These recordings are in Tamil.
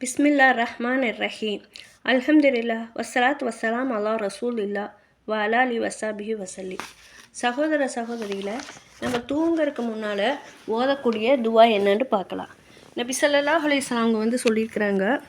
பிஸ்மில்லா ரஹ்மான் ரஹீம் அல்ஹம்துலில்லா வசலாத் வசலாம் அலா ரசூல் இல்லா வலா அலி வசாபி வசல்லி சகோதர சகோதரியில் நம்ம தூங்குறதுக்கு முன்னால் ஓதக்கூடிய துவா என்னன்னு பார்க்கலாம். நபி சல்லா அலிஸ்லாம் அவங்க வந்து சொல்லியிருக்கிறாங்க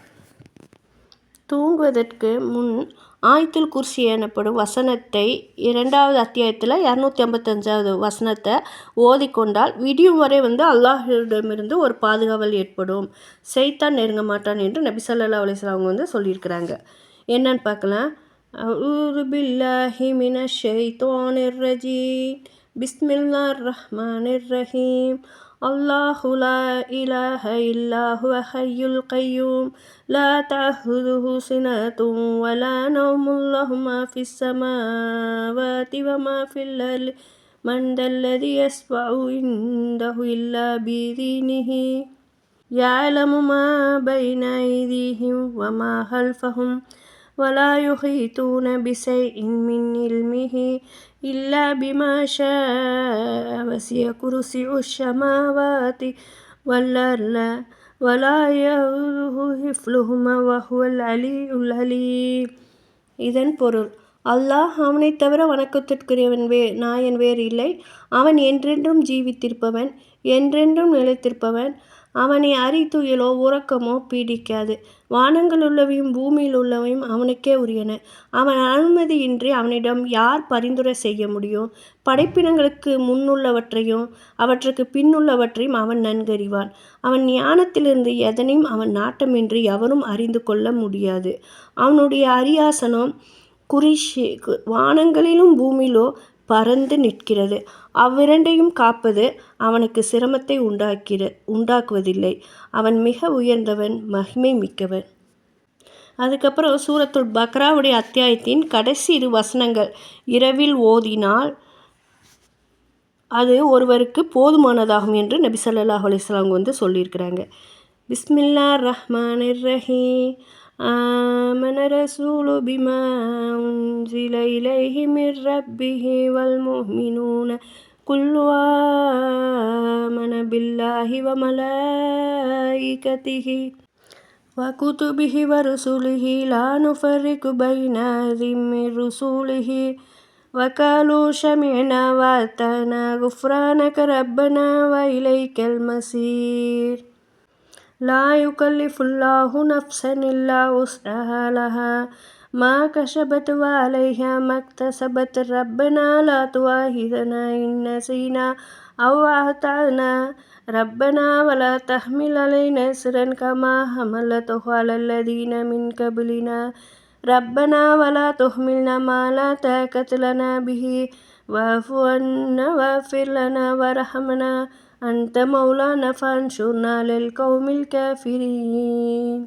தூங்குவதற்கு முன் ஆயத்துல் குர்சி எனப்படும் வசனத்தை இரண்டாவது அத்தியாயத்தில் இரநூத்தி ஐம்பத்தஞ்சாவது வசனத்தை ஓதிக்கொண்டால் விடியும் வரை வந்து அல்லாஹிடமிருந்து ஒரு பாதுகாவல் ஏற்படும். செய்தான் நெருங்க மாட்டான் என்று நபி ஸல்லல்லாஹு அலைஹி அவங்க வந்து சொல்லியிருக்கிறாங்க. என்னன்னு பார்க்கலாம். அஊது பில்லாஹி மினஷ் ஷைத்தானிர் ரஜீம். பிஸ்மில்லாஹிர் ரஹ்மானிர் ரஹீம். الله لا إله إلا هو حي القيوم. لا تأخذه سنة ولا نوم. له ما في السماوات وما في الأرض. من ذا الذي يشفع عنده إلا بإذنه. يعلم ما بين أيديهم وما خلفهم. ولا يحيطون بشيء من علمه. إلا بما شاء وسع كرسي السماوات والأرض ولا يؤوده حفظهما وهو العلي العليم இதன் பொருள் அல்லாஹ் அவனைத் தவிர வணக்கத்திற்குரியவன் வே நாயன் வேறு இல்லை அவன் என்றென்றும் ஜீவித்திருப்பவன் என்றென்றும் நிலைத்திருப்பவன் அவனை அறித்துயலோ உறக்கமோ பீடிக்காது. வானங்கள் உள்ளவையும் பூமியில் உள்ளவையும் அவனுக்கே உரியன. அவன் அனுமதியின்றி அவனிடம் யார் பரிந்துரை செய்ய முடியும்? படைப்பினங்களுக்கு முன்னுள்ளவற்றையும் அவற்றுக்கு பின்னுள்ளவற்றையும் அவன் நன்கறிவான். அவன் ஞானத்திலிருந்து எதனையும் அவன் நாட்டமின்றி எவரும் அறிந்து கொள்ள முடியாது. அவனுடைய அரியாசனம் குறிஷி வானங்களிலும் பூமியிலோ பறந்து நிற்கிறது. அவ்விரண்டையும் காப்பது அவனுக்கு சிரமத்தை உண்டாக்கிற உண்டாக்குவதில்லை. அவன் மிக உயர்ந்தவன் மகிமை மிக்கவன். அதுக்கப்புறம் சூரத்துல் பக்ராவுடைய அத்தியாயத்தின் கடைசி இரு வசனங்கள். இரவில் ஓதினால் அது ஒருவருக்கு போதுமானதாகும் என்று நபி சல்லாஹ் அலைஹி வந்து சொல்லியிருக்கிறாங்க. பிஸ்மில்லா ரஹ்மான் ரஹீம். آمن الرسول بما أنزل إليه من ربه والمؤمنون كل آمن بالله وملائكته وكتبه ورسله لا نفرق بين أحد من وقالوا سمعنا وأطعنا غفرانك ربنا وإليك المصير. لا يكلف الله نفسا إلا وسعها لها. ما كسبت وعليها ما اكتسبت ربنا لا تؤاخذنا إن نسينا أو أخطأنا. ربنا ولا تحمل علينا إصرا كما حملته على الذين من قبلنا. ربنا ولا تحملنا ما لا طاقة لنا به. واعف عنا واغفر لنا وارحمنا. அந்த மௌலான ஃபன்ஷுர்னா லெல் கௌமில் காஃபிரீன்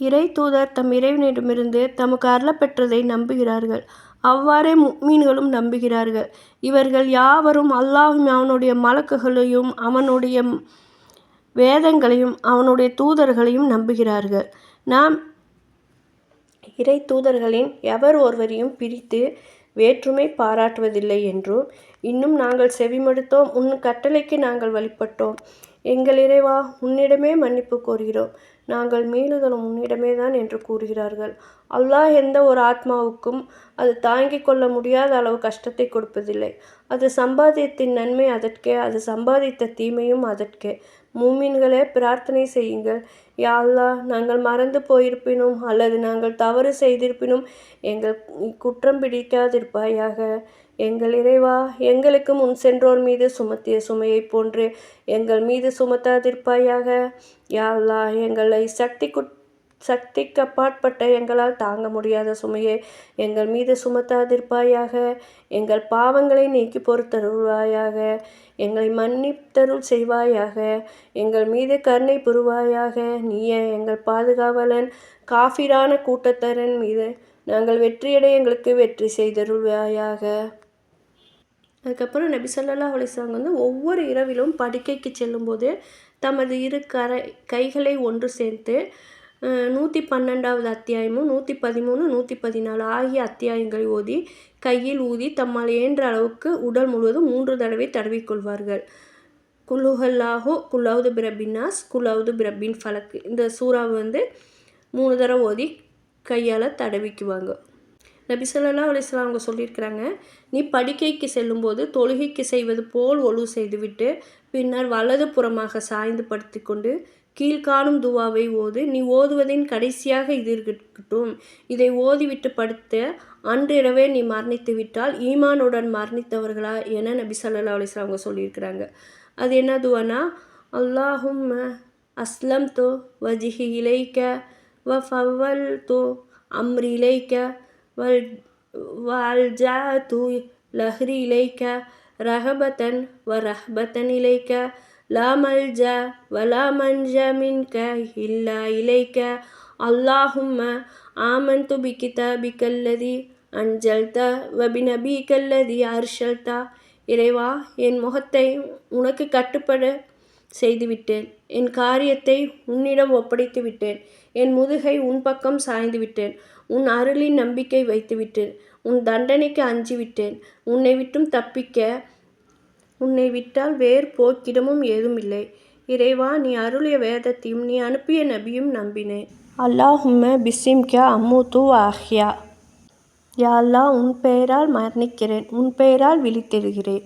இறை தூதர் தம் இறைவனிடமிருந்து தமக்கு அருளப்பெற்றதை நம்புகிறார்கள். அவ்வாறே மீன்களும் நம்புகிறார்கள். இவர்கள் யாவரும் அல்லாஹும் அவனுடைய மலக்குகளையும் அவனுடைய வேதங்களையும் அவனுடைய தூதர்களையும் நம்புகிறார்கள். நாம் இறை தூதர்களின் எவர் ஒருவரையும் பிரித்து வேற்றுமை பாராட்டுவதில்லை என்றும். இன்னும் நாங்கள் செவிமடுத்தோம். உன் கட்டளைக்கு நாங்கள் வழிபட்டோம். எங்கள் இறைவா உன்னிடமே மன்னிப்பு கோருகிறோம். நாங்கள் மீளுதலும் உன்னிடமே தான் என்று கூறுகிறார்கள். அல்லாஹ் எந்த ஒரு ஆத்மாவுக்கும் அது தாங்கிக் கொள்ள முடியாத அளவு கஷ்டத்தை கொடுப்பதில்லை. அது சம்பாதியத்தின் நன்மை அதற்கே அது சம்பாதித்த தீமையும் அதற்கே. மூமின்களே பிரார்த்தனை செய்யுங்கள். யாழ்லா நாங்கள் மறந்து போயிருப்பினும் அல்லது நாங்கள் தவறு செய்திருப்பினும் எங்கள் குற்றம் பிடிக்காதிருப்பாயாக. எங்கள் இறைவா எங்களுக்கு முன் சென்றோர் மீது சுமத்திய சுமையை போன்று எங்கள் மீது சுமத்தாதிருப்பாயாக. யாழ்லா எங்களை சக்தி குட் சக்திக்கு அப்பாற்பட்ட எங்களால் தாங்க முடியாத சுமையை எங்கள் மீது சுமத்தாதிருப்பாயாக. எங்கள் பாவங்களை நீக்கி பொறுத்தருள்வாயாக. எங்களை மன்னித்தருள் செய்வாயாக. எங்கள் மீது கருணை புரிவாயாக. நீயே எங்கள் பாதுகாவலன். காஃபிரான கூட்டத்தரன் மீது நாங்கள் வெற்றியடைய எங்களுக்கு வெற்றி செய்தருள்வாயாக. அதுக்கப்புறம் நபி ஸல்லல்லாஹு அலைஹி வந்து ஒவ்வொரு இரவிலும் படுக்கைக்கு செல்லும்போது தமது இரு கரை கைகளை ஒன்று சேர்த்து நூற்றி பன்னெண்டாவது அத்தியாயமும் நூற்றி பதிமூணு நூற்றி பதினாலு ஆகிய அத்தியாயங்களை ஓதி கையில் ஊதி தம்மால் இயன்ற அளவுக்கு உடல் முழுவதும் மூன்று தடவை தடவிக்கொள்வார்கள். குலுஹல்லாஹோ குல்லவுது பிரபின்னாஸ் குல்லவுது பிரபின் ஃபலக்கு இந்த சூறாவை வந்து மூணு தடவை ஓதி கையால் தடவிக்குவாங்க. நபி ஸல்லல்லாஹு அலிஸ்லாம் அவங்க சொல்லியிருக்கிறாங்க நீ படுக்கைக்கு செல்லும்போது தொழுகைக்கு செய்வது போல் ஒழு செய்துவிட்டு பின்னர் வலது புறமாக சாய்ந்து படுத்துக்கொண்டு கீழ்காணும் துவாவை ஓது நீ ஓதுவதின் கடைசியாக இது இருக்கட்டும். இதை ஓதிவிட்டு படுத்த அன்றிரவே நீ மரணித்து விட்டால் ஈமானுடன் மரணித்தவர்களா? என நபி சல்லா அலிஸ்லாம் அவங்க சொல்லியிருக்கிறாங்க. அது என்ன துவானா? அல்லாஹும் அஸ்லம் தோ வஜிஹி இலைக்க வ ஃபவல் தோ அம்ரி இலைக்க வல் வல்ஜாத்து லஹ்ரி இலைக்க ரஹபத்தன் வ ரஹபத்தன் இலைக்க லா மல்ஜா வலா மன்ஜா மின்க இல்லா இலைக்க. அல்லாஹும்ம ஆமன் துபி கிதாபி கல்லதி அஞ்சல்தா வபிநபி கல்லதி அர்ஷல்தா. இறைவா என் முகத்தை உனக்கு கட்டுப்பட செய்துவிட்டேன். என் காரியத்தை உன்னிடம் ஒப்படைத்து விட்டேன் என் முதுகை உன் பக்கம் சாய்ந்து விட்டேன் உன் அருளின் நம்பிக்கை வைத்து விட்டேன் உன் தண்டனைக்கு அஞ்சு விட்டேன் உன்னை விட்டும் தப்பிக்க உன்னை விட்டால் வேறு போக்கிடமும் ஏதும் இல்லை இறைவா நீ அருளிய வேதத்தையும் நீ அனுப்பிய நபியும் நம்பினேன் அல்லாஹும்ம பிஸ்ஸிம்கா அம்மூத்து ஆஹ்யா. யா உன் பெயரால் மரணிக்கிறேன் உன் பெயரால் விழித்தெழுகிறேன்